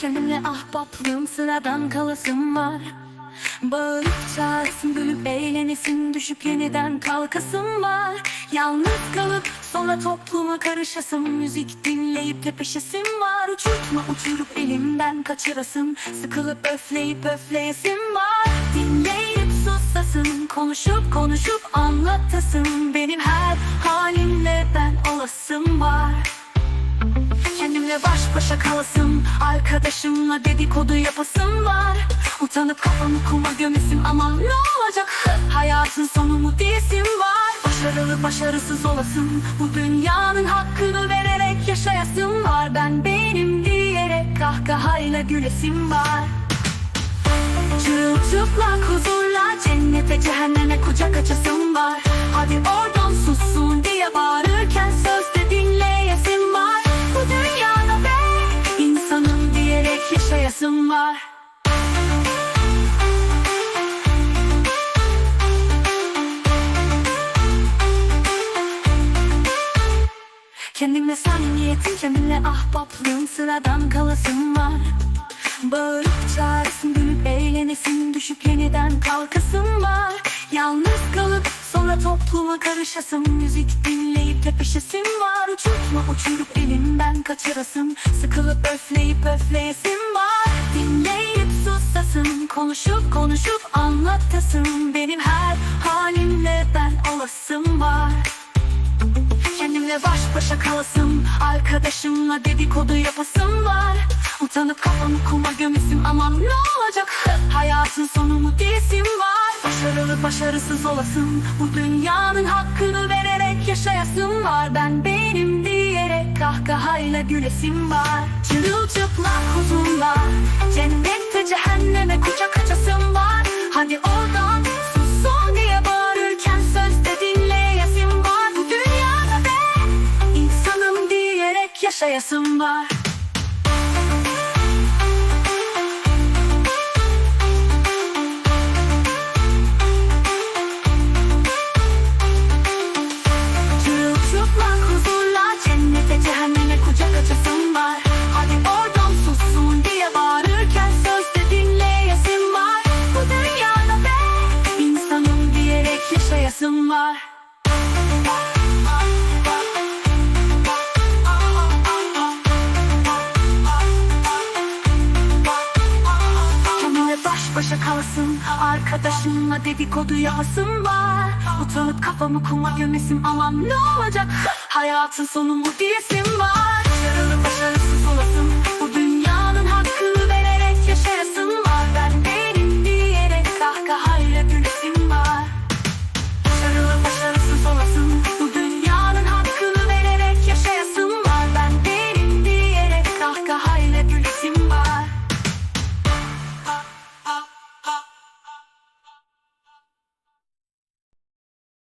Kendimle ahbaplığım sıradan kalasım var. Bağırıp çağırsın gülüp eğlenesin Düşüp yeniden kalkasım var. Yalnız kalıp sonra topluma karışasım Müzik dinleyip tepişesim var. Uçurtma uçurup elimden kaçırasım Sıkılıp öfleyip öfleyesim var. Dinleyip susasın Konuşup konuşup anlatasın Benim her halimle ben olasım Kendimle baş başa kalasım Arkadaşımla dedikodu yapasım var. Utanıp kafamı kuma gömesim Aman ne olacak? Hayatın sonu mu diyesim var. Başarılı başarısız olasım Bu dünyanın hakkını vererek yaşayasım var. Ben benim diyerek kahkahayla gülesim var. Çırılçıplak huzurla cennete cehenneme kucak açasım var. Hadi oradan Kendimle samimiyetim, kendimle ahbaplığım Sıradan kalasım var. Bağırıp çağırsın, gülüp eğlenesin Düşüp yeniden kalkasım var. Yalnız kalıp sonra topluma karışasım Müzik dinleyip tepişesim var. Uçurtma uçurup elimden kaçırasım Sıkılıp öfleyip öfleyesim var. Dinleyip susasın Konuşup konuşup anlatasın Benim her Baş başa kalasım Arkadaşımla dedikodu yapasım var. Utanıp kafamı kuma gömesim Aman ne olacak? Hayatın sonu mu diyesim var? Başarılı başarısız olasım Bu dünyanın hakkını vererek yaşayasım var. Ben benim diyerek kahkahayla gülesim var. Çırılçıplak huzurla Cennette cehenneme kucak insanım diyerek yaşayasım var baş başa kalasın Arkadaşımla dedikodu yapasım var. Utanıp kafamı kuma gömesim Aman ne olacak? Hayatın sonu mu diyesim var